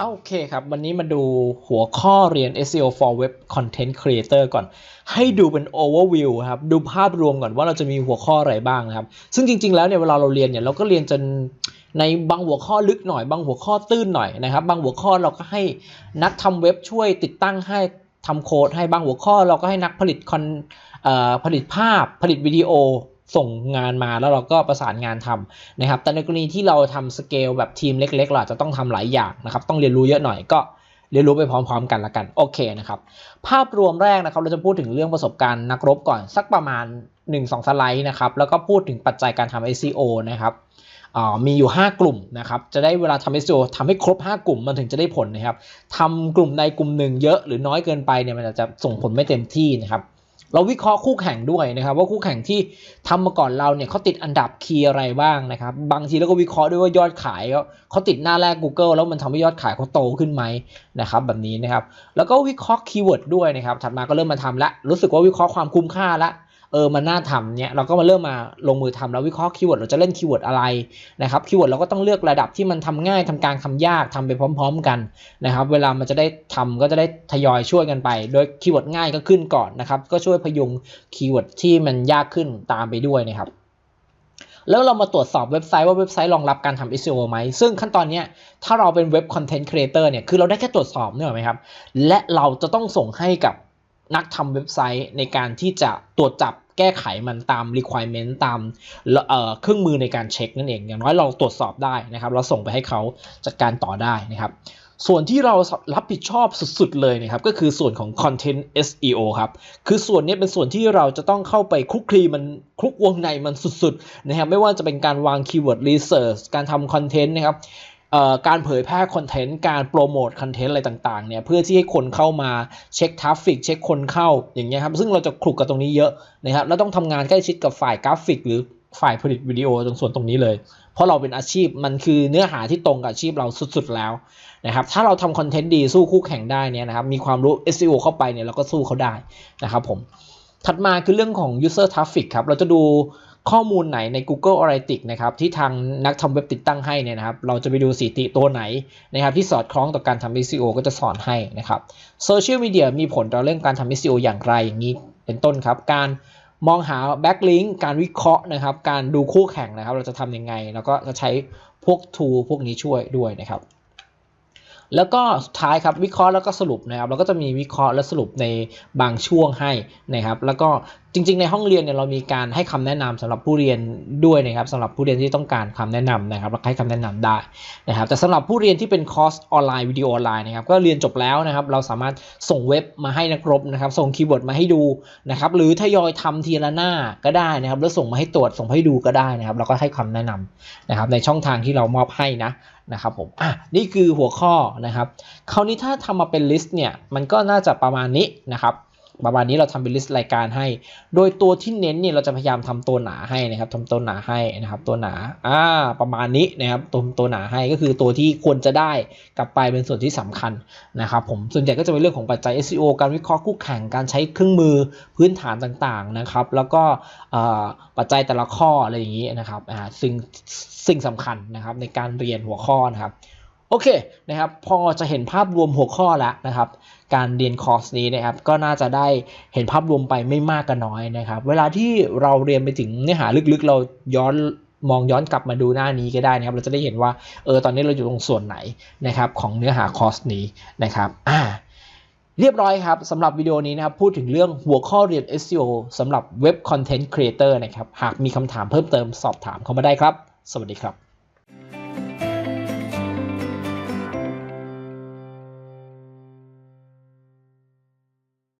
โอเคครับ วันนี้มาดูหัวข้อเรียน SEO for Web Content Creator ก่อน ให้ดูเป็น overview ครับ ดูภาพรวมก่อนว่าเราจะมีหัวข้ออะไรบ้างนะครับ ซึ่งจริง ๆ แล้วเนี่ยเวลาเราเรียนเนี่ยเราก็เรียนจนในบางหัวข้อลึกหน่อย บางหัวข้อตื้นหน่อยนะครับ บางหัวข้อเราก็ให้นักทำเว็บช่วยติดตั้งให้ทำโค้ดให้บางหัวข้อเราก็ให้นักผลิตคอนเอ่อผลิตภาพผลิตวิดีโอ ส่งงานมาแล้วเราก็ประสานงานทำนะครับ แต่ในกรณีที่เราทำสเกลแบบทีมเล็กๆเราอาจจะต้องทำหลายอย่างนะครับ ต้องเรียนรู้เยอะหน่อยก็เรียนรู้ไปพร้อม ๆ กันละกันโอเคนะครับ ภาพรวมแรกนะครับ เราจะพูดถึงเรื่องประสบการณ์นักรบก่อนสักประมาณ 1-2 สไลด์นะครับ แล้วก็พูดถึงปัจจัยการทำ SEO นะครับมีอยู่ 5 กลุ่มนะครับ จะได้เวลาทำ SEO ทำให้ครบ 5 กลุ่มมันถึงจะได้ผลนะครับทำกลุ่มใดกลุ่มหนึ่งเยอะหรือน้อยเกินไปเนี่ยมันอาจจะส่งผลไม่เต็มที่นะครับ เราวิเคราะห์คู่แข่งด้วยนะครับ ว่าคู่แข่งที่ทำมาก่อนเราเนี่ยเขาติดอันดับคีย์อะไรบ้างนะครับ บางทีเราก็วิเคราะห์ด้วยว่ายอดขายเขาเขาติดหน้าแรก Google แล้วมันทำให้ยอดขายเขาโตขึ้นไหมนะครับแบบนี้นะครับ แล้วก็วิเคราะห์คีย์เวิร์ดด้วยนะครับ ถัดมาก็เริ่มมาทำละรู้สึกว่าวิเคราะห์ความคุ้มค่าละ เออมันน่าทำเนี่ยเราก็มาเริ่มมาลงมือทำแล้ววิเคราะห์คีย์เวิร์ดเราจะเล่นคีย์เวิร์ดอะไรนะครับคีย์เวิร์ดเราก็ต้องเลือกระดับที่มันทำง่ายทำกลางทำยากทำไปพร้อม ๆ กันนะครับ เวลามันจะได้ทำก็จะได้ทยอยช่วยกันไป โดยคีย์เวิร์ดง่ายก็ขึ้นก่อนนะครับ ก็ช่วยพยุงคีย์เวิร์ดที่มันยากขึ้นตามไปด้วยนะครับแล้วเรามาตรวจสอบเว็บไซต์ว่าเว็บไซต์รองรับการทำ SEO ไหม ซึ่งขั้นตอนเนี้ยถ้าเราเป็นเว็บคอนเทนต์ครีเอเตอร์เนี่ย คือเราได้แค่ตรวจสอบเนี่ยหรอไหมครับ และเราจะต้องส่งให้กับ นักทำเว็บไซต์ในการที่จะตรวจจับแก้ไขมันตาม requirement ตามเเครื่องมือในการเช็คนั่นเอง อย่างน้อยเราตรวจสอบได้นะครับเราส่งไปให้เขาจัดการต่อได้นะครับ ส่วนที่เรารับผิดชอบสุดๆเลยนะครับ ก็คือส่วนของ Content SEO ครับ คือส่วนนี้เป็นส่วนที่เราจะต้องเข้าไปคลุกคลีมันคลุกวงในมันสุดๆนะครับ ไม่ว่าจะเป็นการวาง Keyword Research การทำคอนเทนต์นะครับ การเผยแพร่คอนเทนต์การโปรโมทคอนเทนต์อะไรต่างๆเนี่ยเพื่อที่ให้คนเข้ามาเช็คทราฟฟิกเช็คคนเข้าอย่างเงี้ยครับซึ่งเราจะคลุกกับตรงนี้เยอะนะครับแล้วต้องทำงานใกล้ชิดกับฝ่ายกราฟิก หรือฝ่ายผลิตวิดีโอตรงส่วนตรงนี้เลย เพราะเราเป็นอาชีพมันคือเนื้อหาที่ตรงกับอาชีพเราสุดๆแล้วนะครับถ้าเราทำคอนเทนต์ดีสู้คู่แข่งได้เนี่ยนะครับมีความรู้ SEO เข้าไปเนี่ยเราก็สู้เขาได้นะครับผมถัดมาคือเรื่องของ user traffic ครับเราจะดู ข้อมูลไหนใน Google Analytics นะครับที่ทางนักทำเว็บติดตั้งให้เนี่ยนะครับเราจะไปดูสถิติตัวไหนนะครับที่สอดคล้องต่อการทำ SEO ก็จะสอนให้นะครับโซเชียลมีเดียมีผลต่อเรื่องการทำ SEO อย่างไรอย่างนี้เป็นต้นครับ การมองหา backlink การวิเคราะห์นะครับ การดูคู่แข่งนะครับ เราจะทำยังไง แล้วก็จะใช้พวก tool พวกนี้ช่วยด้วยนะครับ แล้วก็สุดท้ายครับวิเคราะห์แล้วก็สรุปนะครับ เราก็จะมีวิเคราะห์และสรุปในบางช่วงให้นะครับ แล้วก็ จริง ๆ ในห้องเรียนเนี่ยเรามีการให้คำแนะนำสำหรับผู้เรียนด้วยนะครับสำหรับผู้เรียนที่ต้องการคำแนะนำนะครับเราให้คำแนะนำได้นะครับแต่สำหรับผู้เรียนที่เป็นคอร์สออนไลน์วิดีโอออนไลน์นะครับก็เรียนจบแล้วนะครับเราสามารถส่งเว็บมาให้นักรบนะครับส่งคีย์เวิร์ดมาให้ดูนะครับหรือทยอยทำทีละหน้าก็ได้นะครับแล้วส่งมาให้ตรวจส่งให้ดูก็ได้นะครับเราก็ให้คำแนะนำนะครับในช่องทางที่เรามอบให้นะนะครับผมอะนี่คือหัวข้อนะครับคราวนี้ถ้าทำมาเป็นลิสต์เนี่ยมันก็น่าจะประมาณนี้นะครับ ประมาณนี้เราทำเป็นลิสต์รายการให้ โดยตัวที่เน้นเนี่ยเราจะพยายามทำตัวหนาให้นะครับทำตัวหนาให้นะครับ ตัวหนาอ่าประมาณนี้นะครับตัวตัวหนาให้ก็คือตัวที่ควรจะได้กลับไปเป็นส่วนที่สำคัญนะครับผมส่วนใหญ่ก็จะเป็นเรื่องของปัจจัย SEO การวิเคราะห์คู่แข่งการใช้เครื่องมือพื้นฐานต่างๆนะครับ แล้วก็ปัจจัยแต่ละข้ออะไรอย่างนี้นะครับอ่าสิ่งสิ่งสำคัญนะครับในการเรียนหัวข้อนะครับ โอเคนะครับพอจะเห็นภาพรวมหัวข้อแล้วนะครับ การเรียนคอร์สนี้นะครับก็น่าจะได้เห็นภาพรวมไปไม่มากก็น้อยนะครับ เวลาที่เราเรียนไปถึงเนื้อหาลึกๆ เราย้อนมองย้อนกลับมาดูหน้านี้ก็ได้นะครับ เราจะได้เห็นว่าเออตอนนี้เราอยู่ตรงส่วนไหนนะครับของเนื้อหาคอร์สนี้นะครับอ่าเรียบร้อยครับสำหรับวิดีโอนี้นะครับพูดถึงเรื่องหัวข้อเรียน SEO สำหรับเว็บคอนเทนต์ครีเอเตอร์นะครับหากมีคำถามเพิ่มเติมสอบถามเข้ามาได้ครับ สวัสดีครับ